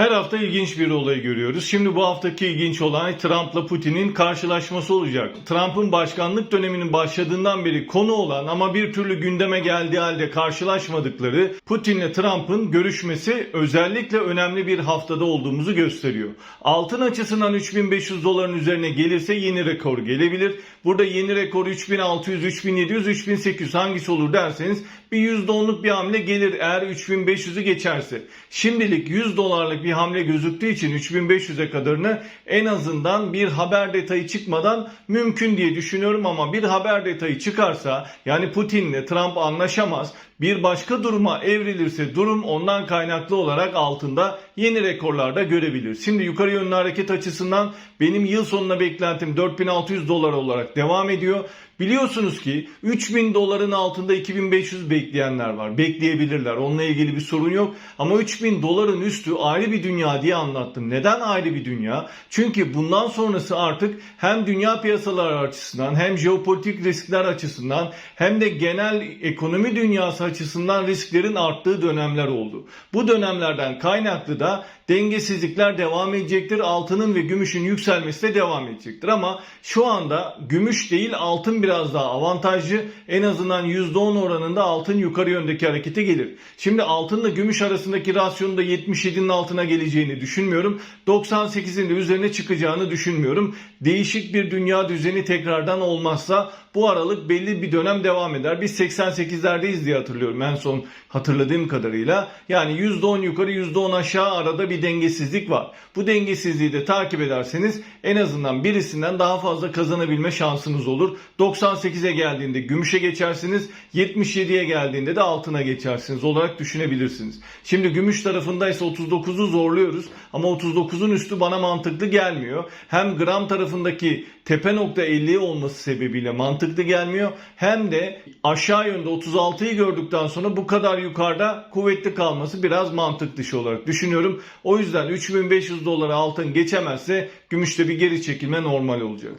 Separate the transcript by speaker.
Speaker 1: Her hafta ilginç bir olay görüyoruz. Şimdi bu haftaki ilginç olay Trump'la Putin'in karşılaşması olacak. Trump'ın başkanlık döneminin başladığından beri konu olan ama bir türlü gündeme geldiği halde karşılaşmadıkları Putin'le Trump'ın görüşmesi özellikle önemli bir haftada olduğumuzu gösteriyor. Altın açısından 3500 doların üzerine gelirse yeni rekor gelebilir. Burada yeni rekor 3600, 3700, 3800 hangisi olur derseniz bir %10'luk bir hamle gelir eğer 3500'ü geçerse. Şimdilik 100 dolarlık bir hamle gözüktüğü için 3500'e kadarını en azından bir haber detayı çıkmadan mümkün diye düşünüyorum ama bir haber detayı çıkarsa yani Putin'le Trump anlaşamaz bir başka duruma evrilirse durum ondan kaynaklı olarak altında yeni rekorlarda görebilir. Şimdi yukarı yönlü hareket açısından benim yıl sonuna beklentim 4600 dolar olarak devam ediyor. Biliyorsunuz ki 3000 doların altında 2500 bekleyenler var. Bekleyebilirler. Onunla ilgili bir sorun yok. Ama 3000 doların üstü ayrı bir dünya diye anlattım. Neden ayrı bir dünya? Çünkü bundan sonrası artık hem dünya piyasaları açısından hem jeopolitik riskler açısından hem de genel ekonomi dünyası açısından risklerin arttığı dönemler oldu. Bu dönemlerden kaynaklı da dengesizlikler devam edecektir. Altının ve gümüşün yükselmesi de devam edecektir. Ama şu anda gümüş değil altın biraz daha avantajlı. En azından %10 oranında altın yukarı yöndeki harekete gelir. Şimdi altınla gümüş arasındaki rasyonun da 77'nin altına geleceğini düşünmüyorum. 98'in de üzerine çıkacağını düşünmüyorum. Değişik bir dünya düzeni tekrardan olmazsa bu aralık belli bir dönem devam eder. Biz 88'lerdeyiz diye hatırlıyorum en son hatırladığım kadarıyla. Yani %10 yukarı %10 aşağı arada bir dengesizlik var. Bu dengesizliği de takip ederseniz en azından birisinden daha fazla kazanabilme şansınız olur. 98'e geldiğinde gümüşe geçersiniz. 77'ye geldiğinde de altına geçersiniz olarak düşünebilirsiniz. Şimdi gümüş tarafındaysa 39'u zorluyoruz ama 39'un üstü bana mantıklı gelmiyor. Hem gram tarafındaki tepe nokta 50 olması sebebiyle mantıklı gelmiyor. Hem de aşağı yönde 36'yı gördükten sonra bu kadar yukarıda kuvvetli kalması biraz mantık dışı olarak düşünüyorum. O yüzden 3500 dolara altın geçemezse gümüşte bir geri çekilme normal olacak.